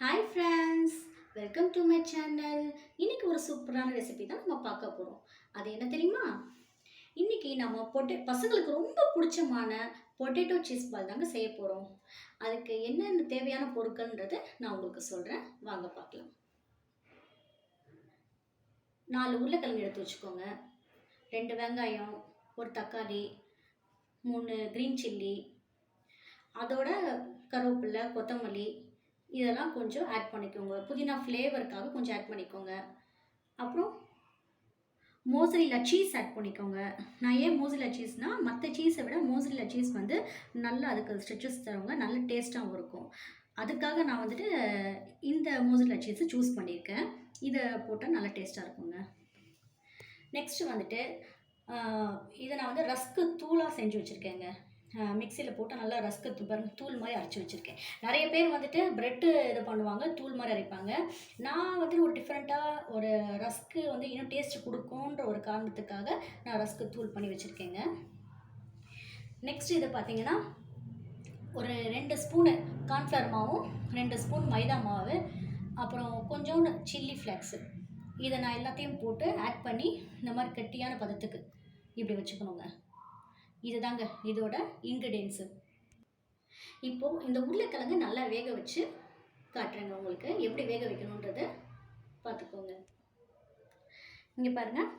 Hi friends welcome to my channel இன்னைக்கு ஒரு சூப்பரான ரெசிபி தான் நம்ம பார்க்க போகிறோம் அது என்ன தெரியுமா? இன்னைக்கு நம்ம பொட்டே பசங்களுக்கு ரொம்ப பிடிச்சமான பொட்டேட்டோ சீஸ் பால் தாங்க செய்ய போகிறோம் அதுக்கு என்னென்ன தேவையான பொருட்கள்ன்றதை நான் உங்களுக்கு சொல்கிறேன் வாங்க பார்க்கலாம். நாலு உருளைக்கிழங்கு எடுத்து வச்சுக்கோங்க. ரெண்டு வெங்காயம் ஒரு தக்காளி மூணு க்ரீன் சில்லி அதோட கருவேப்பில்லை கொத்தமல்லி இதெல்லாம் கொஞ்சம் ஆட் பண்ணிக்கோங்க. புதினா ஃப்ளேவருக்காக கொஞ்சம் ஆட் பண்ணிக்கோங்க. அப்புறம் மோசரியில் சீஸ் ஆட் பண்ணிக்கோங்க. நான் ஏன் மோசரியில் சீஸ்னால் மற்ற சீஸை விட மோசரியில் சீஸ் வந்து நல்லா அதுக்கு ஸ்ட்ரெச்சஸ் தருவாங்க நல்ல டேஸ்ட்டாகவும் இருக்கும். அதுக்காக நான் வந்துட்டு இந்த மோசரியில் சீஸை சூஸ் பண்ணியிருக்கேன். இதை போட்டால் நல்லா டேஸ்ட்டாக இருக்குங்க. நெக்ஸ்ட்டு வந்துட்டு இதை நான் வந்து ரஸ்க்கு தூளாக செஞ்சு வச்சுருக்கேங்க. மிக்சியில் போட்டு நல்லா ரஸ்க்கு தூ பாருங்க தூள் மாதிரி அரைச்சி வச்சுருக்கேன். நிறைய பேர் வந்துட்டு ப்ரெட்டு இது பண்ணுவாங்க தூள் மாதிரி அரைப்பாங்க. நான் வந்துட்டு ஒரு டிஃப்ரெண்ட்டாக ஒரு ரஸ்க்கு வந்து இன்னும் டேஸ்ட் கொடுக்குன்ற ஒரு காரணத்துக்காக நான் ரஸ்க்கு தூள் பண்ணி வச்சுருக்கேங்க. நெக்ஸ்ட் இது பார்த்தீங்கன்னா ஒரு ரெண்டு ஸ்பூனு கார்ன்ஃப்ளவர் மாவும் ரெண்டு ஸ்பூன் மைதா மாவு அப்புறம் கொஞ்சோண்டு சில்லி ஃப்ளாக்ஸு இதை நான் எல்லாத்தையும் போட்டு ஆட் பண்ணி இந்த மாதிரி கெட்டியான பதத்துக்கு இப்படி வச்சுக்கணுங்க. இதுதாங்க இதோட இன்க்ரீடியன்ஸு இப்போது இந்த உருளைக்கிழங்கு நல்லா வேக வச்சு காட்டுறேங்க உங்களுக்கு. எப்படி வேக வைக்கணுன்றத பார்த்துக்கோங்க. இங்கே பாருங்கள்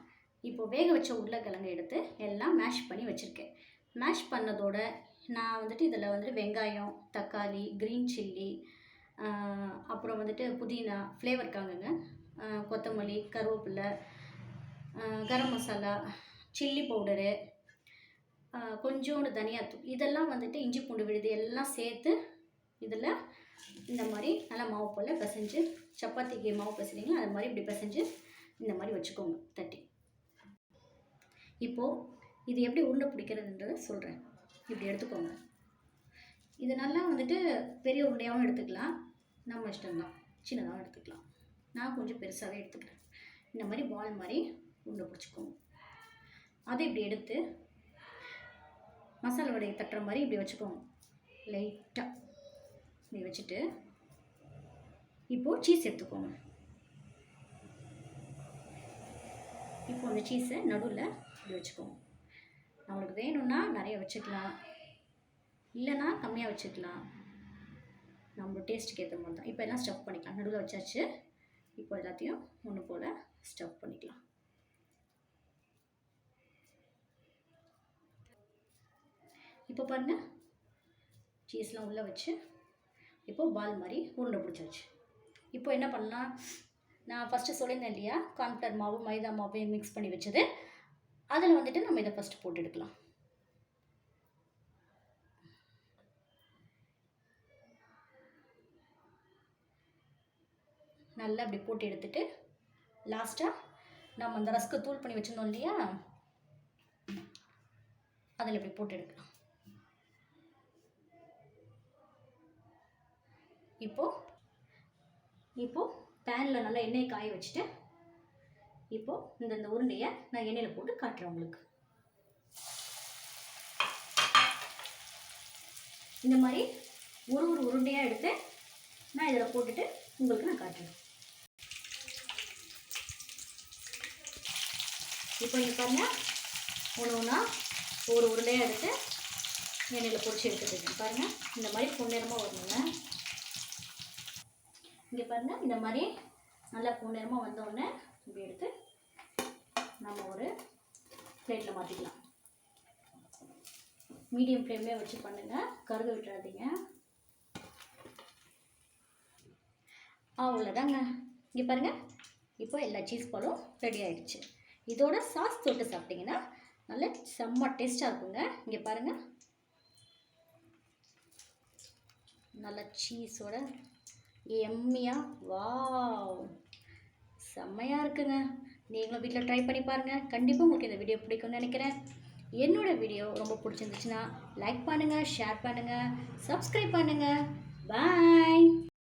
இப்போது வேக வச்ச உருளைக்கிழங்கு எடுத்து எல்லாம் மேஷ் பண்ணி வச்சுருக்கேன். மேஷ் பண்ணதோட நான் வந்துட்டு இதில் வந்துட்டு வெங்காயம் தக்காளி க்ரீன் சில்லி அப்புறம் வந்துட்டு புதினா ஃப்ளேவருக்காகங்க கொத்தமல்லி கருவேப்பிலை கரம் மசாலா சில்லி பவுடரு கொஞ்சோண்டு தனியாத்தூள் இதெல்லாம் வந்துட்டு இஞ்சி பூண்டு விழுது எல்லாம் சேர்த்து இதில் இந்த மாதிரி நல்லா மாவு போல் பிசைஞ்சு சப்பாத்திக்கு மாவு பிசைறீங்களா அது மாதிரி இப்படி பிசைஞ்சு இந்த மாதிரி வச்சுக்கோங்க தட்டி. இப்போது இது எப்படி உருண்டை பிடிக்கிறதுன்றதை சொல்கிறேன் இப்படி எடுத்துக்கோங்க. இது நல்லா வந்துட்டு பெரிய உருண்டையாகவும் எடுத்துக்கலாம். நம்ம இஷ்டம்தான். சின்னதாகவும் எடுத்துக்கலாம். நான் கொஞ்சம் பெருசாகவே எடுத்துக்கிறேன். இந்த மாதிரி பால் மாதிரி உருண்டை பிடிச்சிக்கோங்க. அதை இப்படி எடுத்து மசாலா வடையை தட்டுற மாதிரி இப்படி வச்சுக்கோங்க. லைட்டாக இப்படி வச்சுட்டு இப்போது சீஸ் எடுத்துக்கோங்க. இப்போ அந்த சீஸை நடுவில் இப்படி வச்சுக்கோங்க. நம்மளுக்கு வேணும்னா நிறைய வச்சுக்கலாம். இல்லைன்னா கம்மியாக வச்சுக்கலாம். நம்ம டேஸ்ட்டுக்கு ஏற்ற மாதிரி தான். இப்போ எல்லாம் ஸ்டஃப் பண்ணிக்கலாம். நடுவில் வச்சாச்சு. இப்போ எல்லாத்தையும் ஒன்று போல் ஸ்டஃப் பண்ணிக்கலாம். இப்போ பாருங்க. சீஸ்லாம் உள்ளே வச்சு இப்போது பால் மாதிரி உருண்டை பிடிச்சாச்சு. இப்போ என்ன பண்ணலாம்? நான் ஃபஸ்ட்டு சொல்லியிருந்தேன் இல்லையா? கார்ன்ஃப்ளவர் மாவு மைதா மாவு மிக்ஸ் பண்ணி வச்சது. அதில் வந்துட்டு நம்ம இதை ஃபஸ்ட்டு போட்டு எடுக்கலாம். நல்லா அப்படி போட்டு எடுத்துட்டு லாஸ்ட்டாக நம்ம அந்த ரஸ்க்கு தூள் பண்ணி வச்சுருந்தோம் இல்லையா? அதில் இப்படி போட்டு எடுக்கலாம். இப்போது இப்போது பேனில் நல்லா எண்ணெயை காய வச்சுட்டு இப்போது இந்த இந்த உருண்டையை நான் எண்ணெயில் போட்டு காட்டுறேன் உங்களுக்கு. இந்த மாதிரி ஒரு ஒரு உருண்டையாக எடுத்து நான் இதில் போட்டுட்டு உங்களுக்கு நான் காட்டுறேன். இப்போ இங்கே பாருங்க ஒன்று ஒன்றா ஒரு உருண்டையாக எடுத்து எண்ணெயில் பொரிச்சு எடுத்துட்டு பாருங்கள் இந்த மாதிரி பொன்னிறமாக வரணுங்க. இங்கே பாருங்கள் இந்த மாதிரி நல்லா பூநேரமாக வந்தோடனே இப்படி எடுத்து நம்ம ஒரு பிளேட்டில் மாற்றிக்கலாம் மீடியம் ஃப்ளேம்லேயே வச்சு பண்ணுங்கள் கருக விட்டுறாதீங்க. அவ்வளோதாங்க இங்கே பாருங்கள் இப்போ எல்லா சீஸ் பாலும் ரெடி ஆகிடுச்சு இதோட சாஸ் தொட்டு சாப்பிட்டிங்கன்னா நல்ல செம்ம டேஸ்ட்டாக இருக்குங்க. இங்கே பாருங்கள் நல்லா சீஸோட எம்மியாக வாவ். செம்மையாக இருக்குங்க. நீங்களும் வீட்டில் ட்ரை பண்ணி பாருங்கள் கண்டிப்பாக உங்களுக்கு இந்த வீடியோ பிடிக்கும்னு நினைக்கிறேன். என்னோட வீடியோ ரொம்ப பிடிச்சிருந்துச்சுன்னா லைக் பண்ணுங்கள் ஷேர் பண்ணுங்கள் சப்ஸ்கிரைப் பண்ணுங்கள் பாய்